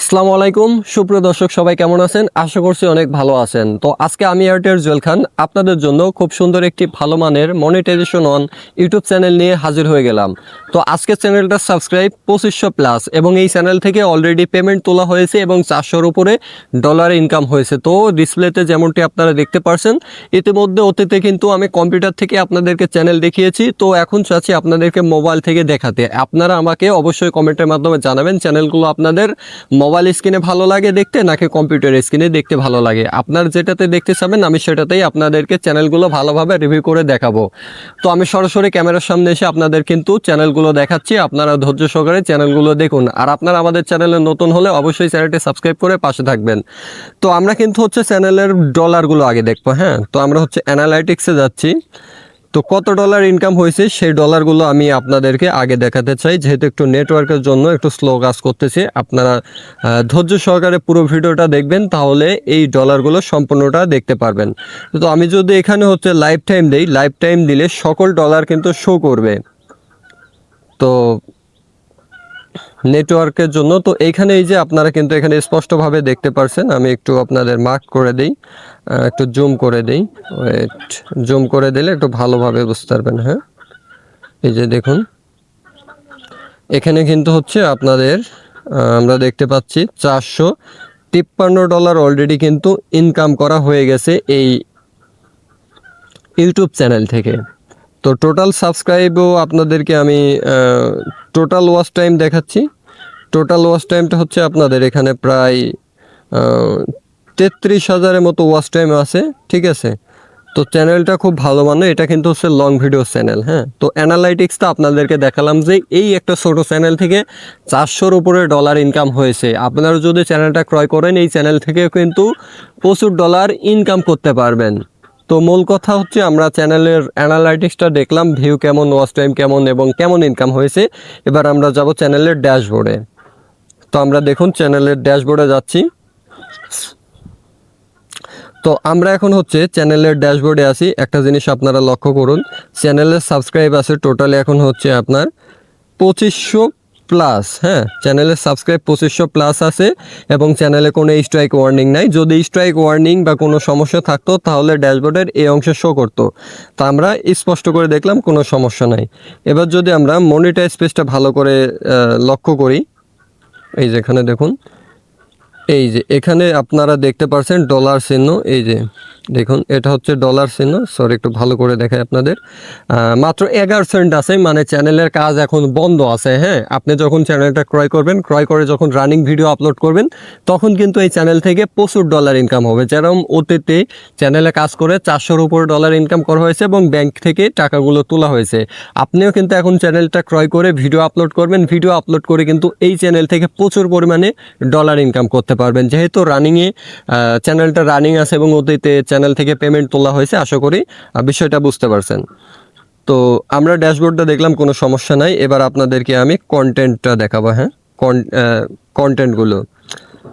আসসালামু আলাইকুম। সুপ্রিয় দর্শক, সবাই কেমন আছেন? আশা করছি অনেক ভালো আছেন। তো আজকে আমি এয়ারটেল জুয়েল খান আপনাদের জন্য খুব সুন্দর একটি ভালো মানের মনিটাইজেশন অন ইউটিউব চ্যানেল নিয়ে হাজির হয়ে গেলাম। তো আজকে চ্যানেলটা সাবস্ক্রাইব পঁচিশশো প্লাস এবং এই চ্যানেল থেকে অলরেডি পেমেন্ট তোলা হয়েছে এবং চারশোর উপরে ডলার ইনকাম হয়েছে। তো ডিসপ্লেতে যেমনটি আপনারা দেখতে পারছেন, ইতিমধ্যে অতীতে কিন্তু আমি কম্পিউটার থেকে আপনাদেরকে চ্যানেল দেখিয়েছি। তো এখন চাচ্ছি আপনাদেরকে মোবাইল থেকে দেখাতে। আপনারা আমাকে অবশ্যই কমেন্টের মাধ্যমে জানাবেন। চ্যানেলগুলো আপনাদের মোবাইল স্ক্রিনে ভালো লাগে দেখতে নাকি কম্পিউটার স্ক্রিনে দেখতে ভালো লাগে? আপনার যেটাতে দেখতে চাবেন, আমি সেটাতেই আপনাদেরকে চ্যানেলগুলো ভালোভাবে রিভিউ করে দেখাবো। তো আমি সরাসরি ক্যামেরার সামনে এসে আপনাদের কিন্তু চ্যানেলগুলো দেখাচ্ছি, আপনারা ধৈর্য সহকারে চ্যানেলগুলো দেখুন। আর আপনারা আমাদের চ্যানেলে নতুন হলে অবশ্যই চ্যানেলটি সাবস্ক্রাইব করে পাশে থাকবেন। তো আমরা কিন্তু হচ্ছে চ্যানেলের ডলারগুলো আগে দেখব হ্যাঁ? তো আমরা হচ্ছে অ্যানালাইটিক্সে যাচ্ছি। তো কত ডলার ইনকাম হয়েছে? সেই ডলারগুলো আমি আপনাদেরকে আগে দেখাতে চাই। যেহেতু একটু নেটওয়ার্কের জন্য একটু স্লো কাজ করতেছে, আপনারা ধৈর্য সহকারে পুরো ভিডিওটা দেখবেন, তাহলে এই ডলারগুলো সম্পূর্ণটা দেখতে পারবেন। তো আমি যদি এখানে হচ্ছে লাইফ টাইম দিই লাইফ টাইম দিলে সকল ডলার কিন্তু শো করবে। তো নেটওয়ার্কের জন্য। তো এইখানে এই যে আপনারা কিন্তু এখানে স্পষ্টভাবে দেখতে পারছেন, আমি একটু আপনাদের মার্ক করে দিই। একটু জুম করে দিই। ওয়েট জুম করে দিলে একটু ভালোভাবে বুঝতে পারবেন হ্যাঁ? এই যে দেখুন। এখানে কিন্তু হচ্ছে আপনাদের আমরা দেখতে পাচ্ছি চারশো তিপ্পান্ন ডলার অলরেডি কিন্তু ইনকাম করা হয়ে গেছে এই ইউটিউব চ্যানেল থেকে। তো টোটাল সাবস্ক্রাইবও আপনাদেরকে আমি টোটাল ওয়াচ টাইম দেখাচ্ছি। টোটাল ওয়াচ টাইমটা হচ্ছে আপনাদের এখানে প্রায় তেত্রিশ হাজারের মতো ওয়াচ টাইম আছে, ঠিক আছে? তো চ্যানেলটা খুব ভালো মানে এটা কিন্তু হচ্ছে লং ভিডিও চ্যানেল হ্যাঁ? তো অ্যানালাইটিক্সটা আপনাদেরকে দেখালাম যে এই একটা ছোট চ্যানেল থেকে চারশোর উপরে ডলার ইনকাম হয়েছে। আপনারা যদি চ্যানেলটা ক্রয় করেন, এই চ্যানেল থেকে কিন্তু প্রচুর ডলার ইনকাম করতে পারবেন। তো মূল কথা হচ্ছে আমরা চ্যানেলের অ্যানালাইটিক্সটা দেখলাম, ভিউ কেমন, ওয়াচ টাইম কেমন এবং কেমন ইনকাম হয়েছে। এবার আমরা যাব চ্যানেলের ড্যাশবোর্ডে। তো আমরা দেখুন চ্যানেলের ড্যাশবোর্ডে যাচ্ছি। তো আমরা এখন হচ্ছে চ্যানেলের ড্যাশবোর্ডে আছি। একটা জিনিস আপনারা লক্ষ্য করুন, চ্যানেলের সাবস্ক্রাইব আছে টোটালি এখন হচ্ছে আপনার পঁচিশশো প্লাস হ্যাঁ চ্যানেলের সাবস্ক্রাইব পঁচিশশো প্লাস আছে এবং চ্যানেলে কোনো স্ট্রাইক ওয়ার্নিং নাই। যদি স্ট্রাইক ওয়ার্নিং বা কোনো সমস্যা থাকতো, তাহলে ড্যাশবোর্ডের এই অংশে শো করতো। তা আমরা স্পষ্ট করে দেখলাম, কোনো সমস্যা নাই। এবার যদি আমরা মনিটাইজ পেজটা ভালো করে লক্ষ্য করি, এই যেখানে দেখুন। এই যে, এখানে আপনারা দেখতে পাচ্ছেন ডলার চিহ্ন, এই যে, দেখুন, এটা হচ্ছে ডলার চিহ্ন সরি একটু ভালো করে দেখায় আপনাদের। মাত্র এগারো সেন্ট আছে মানে চ্যানেলের কাজ এখন বন্ধ আছে হ্যাঁ? আপনি যখন চ্যানেলটা ক্রয় করবেন, ক্রয় করে যখন রানিং ভিডিও আপলোড করবেন, তখন কিন্তু এই চ্যানেল থেকে প্রচুর ডলার ইনকাম হবে। যেরকম অতীতে চ্যানেলে কাজ করে চারশোর উপর ডলার ইনকাম করা হয়েছে এবং ব্যাংক থেকে টাকাগুলো তোলা হয়েছে। আপনিও কিন্তু এখন চ্যানেলটা ক্রয় করে ভিডিও আপলোড করবেন ভিডিও আপলোড করে কিন্তু এই চ্যানেল থেকে প্রচুর পরিমাণে ডলার ইনকাম করতে পারবেন। যেহেতু রানিংয়ে চ্যানেলটা রানিং আছে এবং অতীতে চ্যানেল থেকে পেমেন্ট তোলা হয়েছে, আশা করি বিষয়টা বুঝতে পারছেন। তো আমরা ড্যাশবোর্ডটা দেখলাম, কোনো সমস্যা নাই। এবার আপনাদেরকে আমি কন্টেন্টটা দেখাবো হ্যাঁ? কন্টেন্টগুলো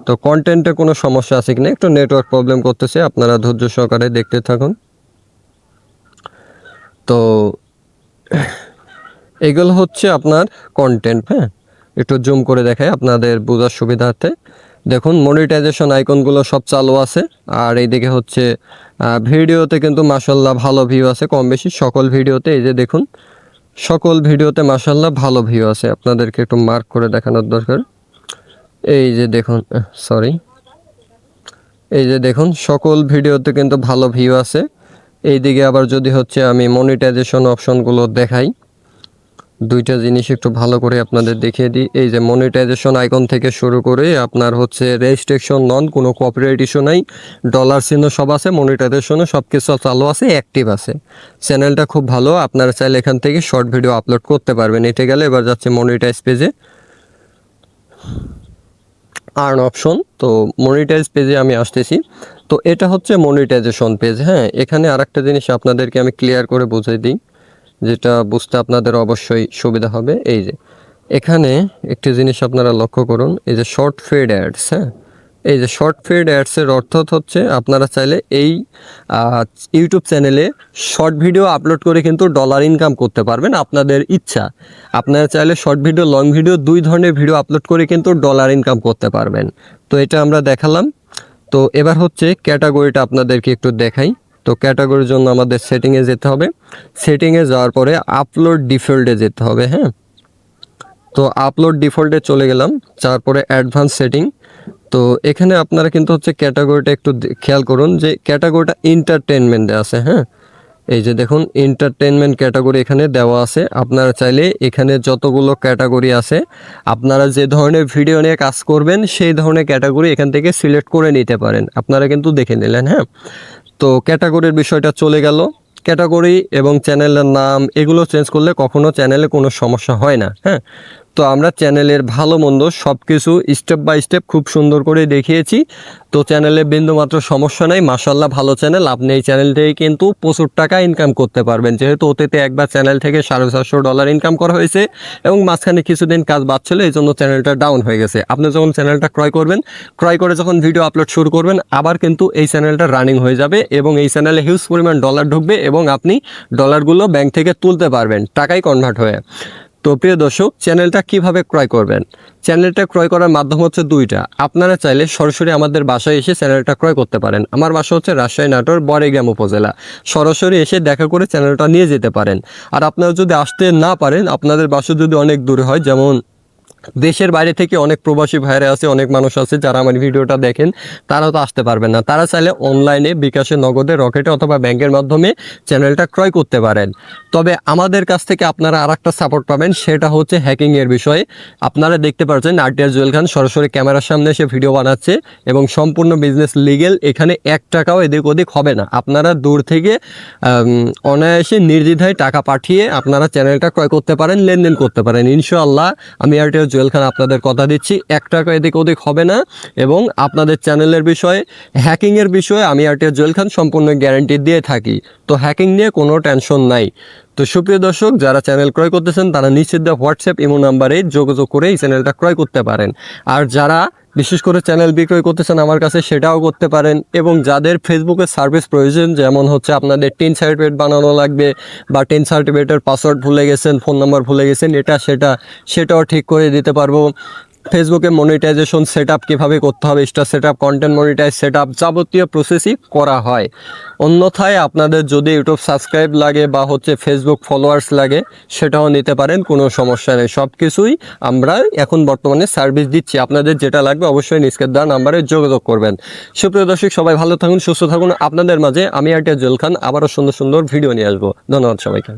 তো কন্টেন্টে কোনো সমস্যা আছে কিনা একটু নেটওয়ার্ক প্রবলেম করতেছে, আপনারা ধৈর্য সহকারে দেখতে থাকুন। তো এগুলো হচ্ছে আপনার কন্টেন্ট হ্যাঁ? একটু জুম করে দেখায় আপনাদের বোঝার সুবিধার্থে। দেখুন মনিটাইজেশন আইকনগুলো সব চালু আছে। আর এইদিকে হচ্ছে ভিডিওতে কিন্তু মাসাল্লাহ ভালো ভিউ আছে কম বেশি সকল ভিডিওতে। এই যে দেখুন, সকল ভিডিওতে মাসাল্লাহ ভালো ভিউ আছে। আপনাদেরকে একটু মার্ক করে দেখানোর দরকার। এই যে দেখুন সরি এই যে দেখুন, সকল ভিডিওতে কিন্তু ভালো ভিউ আছে। এইদিকে আবার যদি হচ্ছে আমি মনিটাইজেশন অপশনগুলো দেখাই। দুইটা জিনিস একটু ভালো করে আপনাদের দেখিয়ে দিই। এই যে মনিটাইজেশন আইকন থেকে শুরু করে আপনার হচ্ছে রেজিস্ট্রেশন নন কোনো কপিরাইট ইস্যু নাই। ডলার চিহ্ন সব আছে মনিটাইজেশনও সব কিছু চালু আছে অ্যাক্টিভ আছে। চ্যানেলটা খুব ভালো, আপনারা চাইলে এখান থেকে শর্ট ভিডিও আপলোড করতে পারবেন। এটে গেলে এবার যাচ্ছে মনিটাইজ পেজে আর্ন অপশন তো মনিটাইজ পেজে আমি আসতেছি। তো এটা হচ্ছে মনিটাইজেশন পেজ হ্যাঁ? এখানে আরেকটা জিনিস আপনাদেরকে আমি ক্লিয়ার করে বুঝিয়ে দিই। যেটা বুঝতে আপনাদের অবশ্যই সুবিধা হবে, এই যে। এখানে একটি জিনিস আপনারা লক্ষ্য করুন, এই যে শর্ট ফেড অ্যাডস হ্যাঁ? এই যে শর্ট ফিড অ্যাডসের অর্থ হচ্ছে আপনারা চাইলে এই ইউটিউব চ্যানেলে শর্ট ভিডিও আপলোড করে কিন্তু ডলার ইনকাম করতে পারবেন আপনাদের ইচ্ছা। আপনারা চাইলে শর্ট ভিডিও লং ভিডিও দুই ধরনের ভিডিও আপলোড করে কিন্তু ডলার ইনকাম করতে পারবেন। তো এটা আমরা দেখালাম। তো এবার হচ্ছে ক্যাটাগরিটা আপনাদেরকে একটু দেখাই। তো ক্যাটাগরির জন্য আমাদের সেটিংয়ে যেতে হবে। সেটিংয়ে যাওয়ার পরে আপলোড ডিফল্টে যেতে হবে হ্যাঁ? তো আপলোড ডিফল্টে চলে গেলাম তারপরে অ্যাডভান্স সেটিং তো এখানে আপনারা কিন্তু হচ্ছে ক্যাটাগরিটা একটু খেয়াল করুন যে ক্যাটাগরিটা এন্টারটেনমেন্টে আছে হ্যাঁ? এই যে দেখুন এন্টারটেনমেন্ট ক্যাটাগরি এখানে দেওয়া আছে। আপনারা চাইলে এখানে যতগুলো ক্যাটাগরি আছে, আপনারা যে ধরনের ভিডিও নিয়ে কাজ করবেন, সেই ধরনের ক্যাটাগরি এখান থেকে সিলেক্ট করে নিতে পারেন। আপনারা কিন্তু দেখে নিলেন হ্যাঁ? তো ক্যাটাগরির বিষয়টা চলে গেল। ক্যাটাগরি এবং চ্যানেলের নাম এগুলো চেঞ্জ করলে কখনো চ্যানেলে কোনো সমস্যা হয় না হ্যাঁ? তো আমরা চ্যানেলের ভালো মন্দ সব কিছু স্টেপ বাই স্টেপ খুব সুন্দর করে দেখিয়েছি। তো চ্যানেলে বিন্দুমাত্র সমস্যা নাই মাসাল্লাহ ভালো চ্যানেল আপনি এই চ্যানেল থেকে কিন্তু প্রচুর টাকা ইনকাম করতে পারবেন। যেহেতু ওতেতে একবার চ্যানেল থেকে সাড়ে চারশো ডলার ইনকাম করা হয়েছে এবং মাঝখানে কিছুদিন কাজ বাড়ছিল এই জন্য চ্যানেলটা ডাউন হয়ে গেছে। আপনি যখন চ্যানেলটা ক্রয় করবেন, ক্রয় করে যখন ভিডিও আপলোড শুরু করবেন, আবার কিন্তু এই চ্যানেলটা রানিং হয়ে যাবে এবং এই চ্যানেলে হিউজ পরিমাণ ডলার ঢুকবে এবং আপনি ডলারগুলো ব্যাংক থেকে তুলতে পারবেন টাকায় কনভার্ট হয়ে। তো প্রিয় দর্শক, চ্যানেলটা কীভাবে ক্রয় করবেন? চ্যানেলটা ক্রয় করার মাধ্যম হচ্ছে দুইটা। আপনারা চাইলে সরাসরি আমাদের বাসায় এসে চ্যানেলটা ক্রয় করতে পারেন। আমার বাসা হচ্ছে রাজশাহী নাটোর, বড়েগ্রাম উপজেলা। সরাসরি এসে দেখা করে চ্যানেলটা নিয়ে যেতে পারেন। আর আপনারা যদি আসতে না পারেন, আপনাদের বাসা যদি অনেক দূরে হয়, যেমন দেশের বাইরে থেকে অনেক প্রবাসী ভাইরা আছে, অনেক মানুষ আছে যারা আমার ভিডিওটা দেখেন, তারাও তো আসতে পারবেন না। তারা চাইলে অনলাইনে বিকাশে, নগদে, রকেটে অথবা ব্যাংকের মাধ্যমে চ্যানেলটা ক্রয় করতে পারেন। তবে আমাদের কাছ থেকে আপনারা আর একটা সাপোর্ট পাবেন, সেটা হচ্ছে হ্যাকিংয়ের বিষয়ে। আপনারা দেখতে পাচ্ছেন আরটিআর জুয়েল খান সরাসরি ক্যামেরার সামনে এসে ভিডিও বানাচ্ছে এবং সম্পূর্ণ বিজনেস লিগেল এখানে এক টাকাও এদিক ওদিক হবে না। আপনারা দূর থেকে অনায়াসে নির্দ্বিধায় টাকা পাঠিয়ে আপনারা চ্যানেলটা ক্রয় করতে পারেন, লেনদেন করতে পারেন। ইনশাআল্লাহ আমি আরটিআর জুয়েল খান আপনাদের কথা দিচ্ছি। এক টাকা এদিক ওদিক হবে না এবং আপনাদের চ্যানেলের বিষয়ে, হ্যাকিংয়ের বিষয়ে আমি আরটিআর জুয়েল খান সম্পূর্ণ গ্যারান্টি দিয়ে থাকি। তো হ্যাকিং নিয়ে কোনো টেনশন নাই। তো সুপ্রিয় দর্শক, যারা চ্যানেল ক্রয় করতেছেন, তারা নিশ্চিত হোয়াটসঅ্যাপ ইমো নাম্বারে যোগাযোগ করে এই চ্যানেলটা ক্রয় করতে পারেন। আর যারা বিশেষ করে চ্যানেল বিক্রয় করতেছেন আমার কাছে, সেটাও করতে পারেন। এবং যাদের ফেসবুকের সার্ভিস প্রয়োজন, যেমন হচ্ছে আপনাদের টেন সার্টিফিকেট বানানো লাগবে, বা টেন সার্টিফিকেটের পাসওয়ার্ড ভুলে গেছেন ফোন নাম্বার ভুলে গেছেন, এটা, সেটা, সেটাও ঠিক করে দিতে পারব। ফেসবুকে মনিটাইজেশন সেট আপ কীভাবে করতে হবে star set up content monetize set up যাবতীয় প্রসেসই করা হয়। অন্যথায় আপনাদের যদি ইউটিউব সাবস্ক্রাইব লাগে বা হচ্ছে ফেসবুক ফলোয়ার্স লাগে, সেটাও নিতে পারেন, কোনো সমস্যা নেই। সব কিছুই আমরা এখন বর্তমানে সার্ভিস দিচ্ছি। আপনাদের যেটা লাগবে অবশ্যই নিষ্কের দেওয়া নাম্বারে যোগাযোগ করবেন। সুপ্রিয় দর্শক, সবাই ভালো থাকুন, সুস্থ থাকুন। আপনাদের মাঝে আমি আরটিয়া জুয়েল খান, আবারও সুন্দর সুন্দর ভিডিও নিয়ে আসব। ধন্যবাদ সবাইকে।